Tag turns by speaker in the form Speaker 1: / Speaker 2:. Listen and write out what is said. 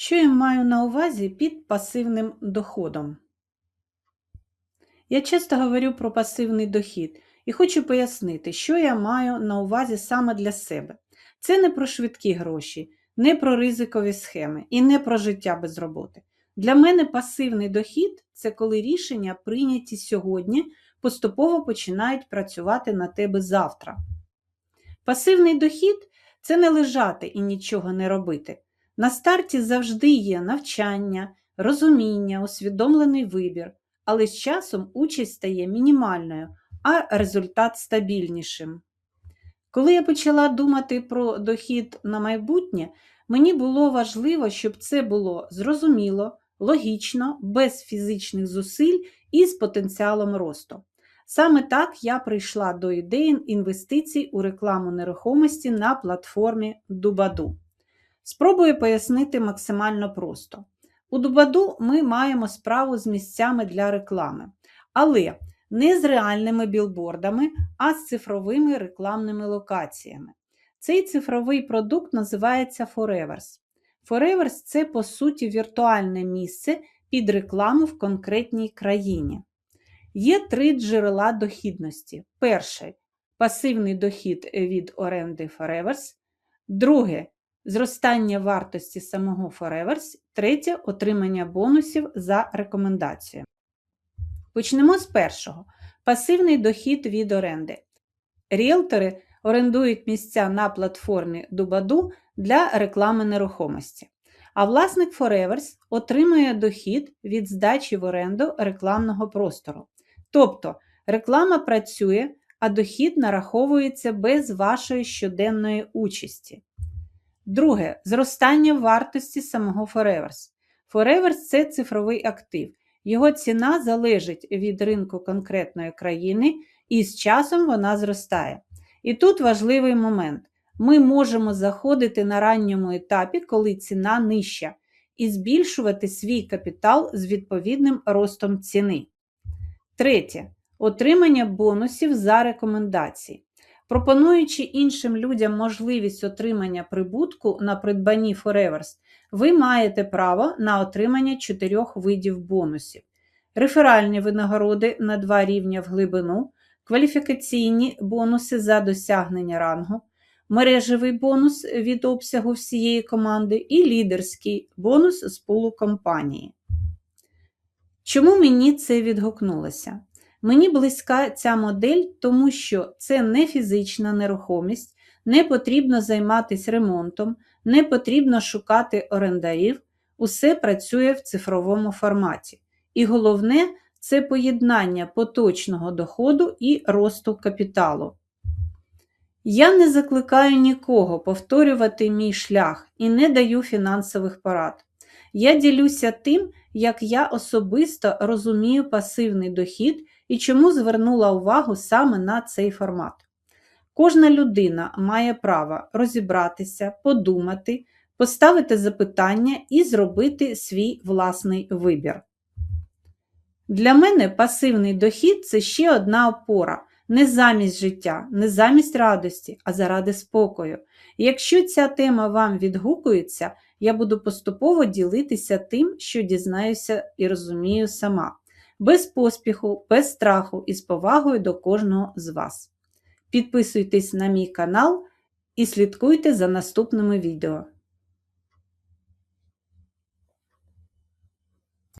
Speaker 1: Що я маю на увазі під пасивним доходом? Я часто говорю про пасивний дохід і хочу пояснити, що я маю на увазі саме для себе. Це не про швидкі гроші, не про ризикові схеми і не про життя без роботи. Для мене пасивний дохід це коли рішення, прийняті сьогодні, поступово починають працювати на тебе завтра. Пасивний дохід це не лежати і нічого не робити. На старті завжди є навчання, розуміння, усвідомлений вибір, але з часом участь стає мінімальною, а результат стабільнішим. Коли я почала думати про дохід на майбутнє, мені було важливо, щоб це було зрозуміло, логічно, без фізичних зусиль і з потенціалом росту. Саме так я прийшла до ідеї інвестицій у рекламу нерухомості на платформі Дубаду. Спробую пояснити максимально просто. У Дубаду ми маємо справу з місцями для реклами, але не з реальними білбордами, а з цифровими рекламними локаціями. Цей цифровий продукт називається Forevers. Forevers – це, по суті, віртуальне місце під рекламу в конкретній країні. Є три джерела дохідності. Перший пасивний дохід від оренди Forevers. Друге зростання вартості самого Forevers. Третє отримання бонусів за рекомендацією. Почнемо з першого: пасивний дохід від оренди. Ріелтори орендують місця на платформі Дубаду для реклами нерухомості. А власник Forevers отримує дохід від здачі в оренду рекламного простору. Тобто реклама працює, а дохід нараховується без вашої щоденної участі. Друге зростання вартості самого Forevers. Forevers – це цифровий актив. Його ціна залежить від ринку конкретної країни, і з часом вона зростає. І тут важливий момент: ми можемо заходити на ранньому етапі, коли ціна нижча, і збільшувати свій капітал з відповідним ростом ціни. Третє отримання бонусів за рекомендації. Пропонуючи іншим людям можливість отримання прибутку на придбанні Forevers, ви маєте право на отримання чотирьох видів бонусів: реферальні винагороди на два рівня в глибину, кваліфікаційні бонуси за досягнення рангу, мережевий бонус від обсягу всієї команди і лідерський бонус з пулу компанії. Чому мені це відгукнулося? Мені близька ця модель, тому що це не фізична нерухомість, не потрібно займатися ремонтом, не потрібно шукати орендарів, усе працює в цифровому форматі. І головне це поєднання поточного доходу і росту капіталу. Я не закликаю нікого повторювати мій шлях і не даю фінансових порад. Я ділюся тим, як я особисто розумію пасивний дохід і чому звернула увагу саме на цей формат. Кожна людина має право розібратися, подумати, поставити запитання і зробити свій власний вибір. Для мене пасивний дохід це ще одна опора, не замість життя, не замість радості, а заради спокою. Якщо ця тема вам відгукується, я буду поступово ділитися тим, що дізнаюся і розумію сама, без поспіху, без страху і з повагою до кожного з вас. Підписуйтесь на мій канал і слідкуйте за наступними відео.